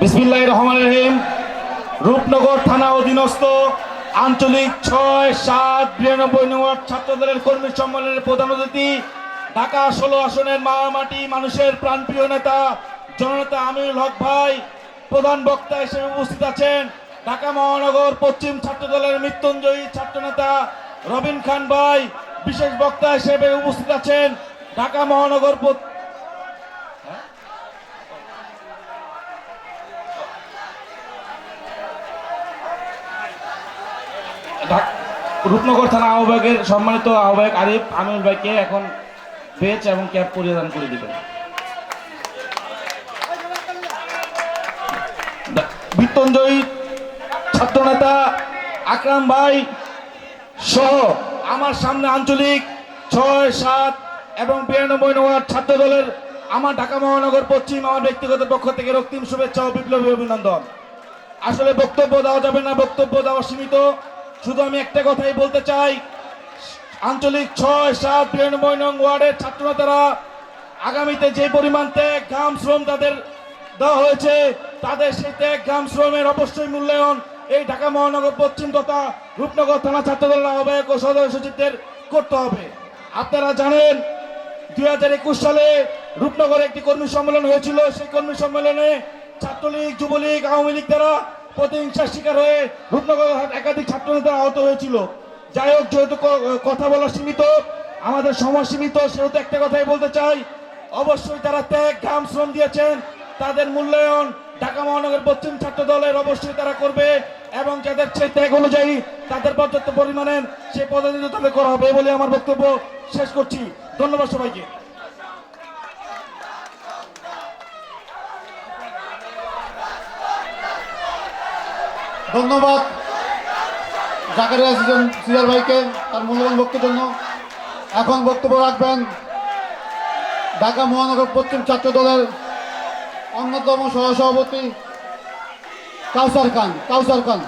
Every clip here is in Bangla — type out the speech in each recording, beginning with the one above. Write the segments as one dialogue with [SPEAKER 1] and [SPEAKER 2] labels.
[SPEAKER 1] বিসমিল্লাহ রহমান রহিম। রূপনগর থানা অধীনস্থ আঞ্চলিক ছয় সাত বিরানব্বই নম্বর ছাত্রদলের কর্মী সম্মেলনের প্রধান অতিথি, ঢাকা ষোলো আসনের মামাটি মানুষের প্রাণপ্রিয় নেতা জননেতা আমিরুল হক ভাই, প্রধান বক্তা হিসেবে উপস্থিত আছেন ঢাকা মহানগর পশ্চিম ছাত্রদলের মৃত্যুঞ্জয়ী ছাত্রনেতা রবিন খান ভাই, বিশেষ বক্তা হিসেবে উপস্থিত আছেন ঢাকা মহানগর রূপনগর থানা আহ্বায়কের সম্মানিত আহ্বায়ক আরিফ আমিনুল ভাইকে এখন বেচ এবং ক্যাব পরিধান করে দিবেন। মৃত্যুঞ্জয়ী ছাত্রনেতা আকরাম ভাই সহ আমার সামনে আঞ্চলিক ছয়, সাত এবং বিরানব্বই নম্বর ছাত্র দলের আমার ঢাকা মহানগর পশ্চিম আমার ব্যক্তিগত পক্ষ থেকে রক্তিম শুভেচ্ছা ও বিপ্লবী অভিনন্দন। আসলে বক্তব্য দেওয়া যাবে না, বক্তব্য দেওয়া সীমিত। শুধু আমি একটা কথাই বলতে চাই। আঞ্চলিক ছয়, সাত বিরানব্বই নং ওয়ার্ডের ছাত্রনেতারা, আগামীতে যে পরিমাণ ত্যাগ, ঘাম, শ্রম তাদের দেওয়া হয়েছে, তাদের সেই ত্যাগ, ঘাম, শ্রমের অবশ্যই মূল্যায়ন এই ঢাকা মহানগর পশ্চিম তথা রূপনগর থানা ছাত্রদল আহ্বায়ক ও সদস্য সচিবদের করতে হবে। আপনারা জানেন, দুই হাজার একুশ সালে রূপনগরে একটি কর্মী সম্মেলন হয়েছিল। সেই কর্মী সম্মেলনে ছাত্রলীগ, যুবলীগ, আওয়ামী লীগ দ্বারা প্রতিহিংসার শিকার হয়ে রূপনগর একাধিক ছাত্রনেতা আহত হয়েছিল। যাই হোক, যেহেতু কথা বলা সীমিত, আমাদের সময় সীমিত, সেহেতু একটা কথাই বলতে চাই। অবশ্যই তারা ত্যাগ, ঘাম, শ্রম দিয়েছেন। তাদের মূল্যায়ন ঢাকা মহানগর পশ্চিম ছাত্র দলের অবশ্যই তারা করবে এবং যাদের সেই ত্যাগ অনুযায়ী তাদের পর্যাপ্ত পরিমাণে সেই পদোন্নতি তাদের করা হবে বলে আমার বক্তব্য শেষ করছি। ধন্যবাদ সবাইকে।
[SPEAKER 2] ধন্যবাদ। জাকারিয়া সিজন সিজার ভাইকে তার মূল্যবান বক্তব্যের জন্য। এখন বক্তব্য রাখবেন ঢাকা মহানগর পশ্চিম ছাত্র দলের অন্যতম সহসভাপতি কাউসার খান। কাউসার খান।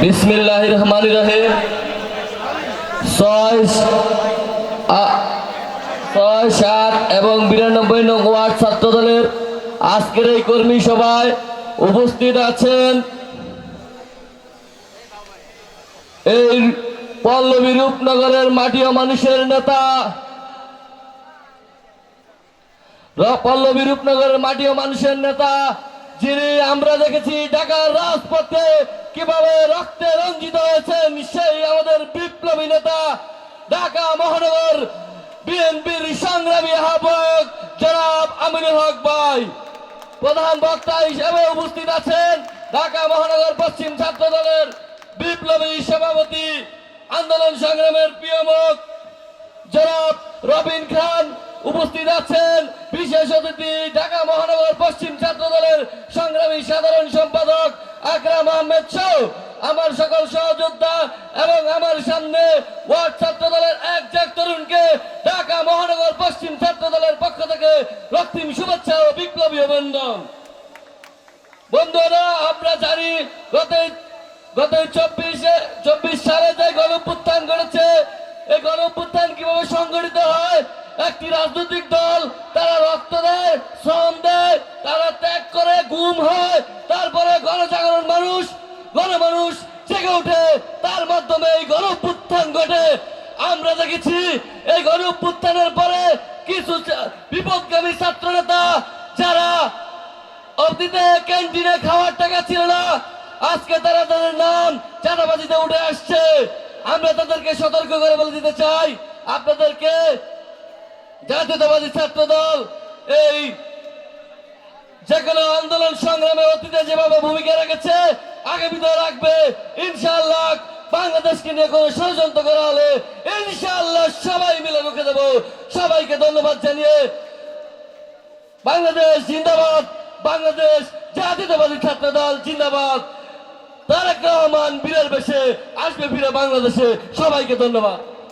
[SPEAKER 3] বিসমিল্লাহ রহমান রহিম ছয় ছয়, সাত এবং বিরানব্বই নং ওয়ার্ড ছাত্র দলের আজকের এই কর্মী সভায় উপস্থিত আছেন এই পল্লবী রূপনগরের মাটি ও মানুষের নেতা পল্লবী রূপনগরের মাটি ও মানুষের নেতা যিনি আমরা দেখেছি ঢাকার রাজপথে কীভাবে রক্তে রঞ্জিত হয়েছেন সেই আমাদের বিপ্লবী নেতা ঢাকা মহানগর বিএনপির সংগ্রামী আহ্বায়ক জনাব আমিনুল হক ভাই। প্রধান বক্তা হিসেবে উপস্থিত আছেন ঢাকা মহানগর পশ্চিম ছাত্র দলের বিপ্লবী সভাপতি, আন্দোলন সংগ্রামের প্রিয় মুখ জনাব রবিন খান। উপস্থিত আছেন বিশেষ অতিথি ঢাকা মহানগর পশ্চিম ছাত্র দলের সংগ্রামী সাধারণ সম্পাদক আকরাম আহমেদ সহ আমার সকল সহযোদ্ধা এবং আমার সামনে ওয়ার্ড ছাত্র দলের এক জাক তরুণকে ঢাকা মহানগর পশ্চিম ছাত্র দলের পক্ষ থেকে রক্তিম শুভেচ্ছা ও বিপ্লবী অভিনন্দন। বন্ধুরা, আমরা জানি গত গত চব্বিশে চব্বিশ সালে যে গণপুত্থান ঘটেছে, এই গণপুত্থান কীভাবে সংগঠিত হয়? একটি রাজনৈতিক দল, তারা রক্ত দেয়, শ্রম দেয় গুম হয়, তারপরে গণজাগরণ মানুষ, গণমানুষ জেগে ওঠে। তার মাধ্যমে এই গণপুত্থান ঘটে। আমরা দেখেছি এই গণপুত্থানের পরে কিছু বিপদগামী ছাত্র নেতা যারা অতীতে ক্যান্টিনে খাওয়ার টাকা ছিল না, আজকে তারা তাদের নাম চাঁদাবাজিতে উঠে আসছে। আমরা তাদেরকে সতর্ক করে বলে দিতে চাই, আপনাদেরকে জাতীয়তাবাদী ছাত্র দল এই যে আন্দোলন সংগ্রামে অতীতে যেভাবে ভূমিকা রেখেছে আগামীতেও রাখবে। ইনশাআল্লাহ বাংলাদেশকে নিয়ে কোনো ষড়যন্ত্র করা হলে ইনশাআল্লাহ সবাই মিলে রুখে দেবো। সবাইকে ধন্যবাদ জানিয়ে বাংলাদেশ জিন্দাবাদ, বাংলাদেশ জাতীয়তাবাদী ছাত্র দল জিন্দাবাদ। তারেক রহমান বীরের বেশে আসবে ফিরে বাংলাদেশে। সবাইকে ধন্যবাদ।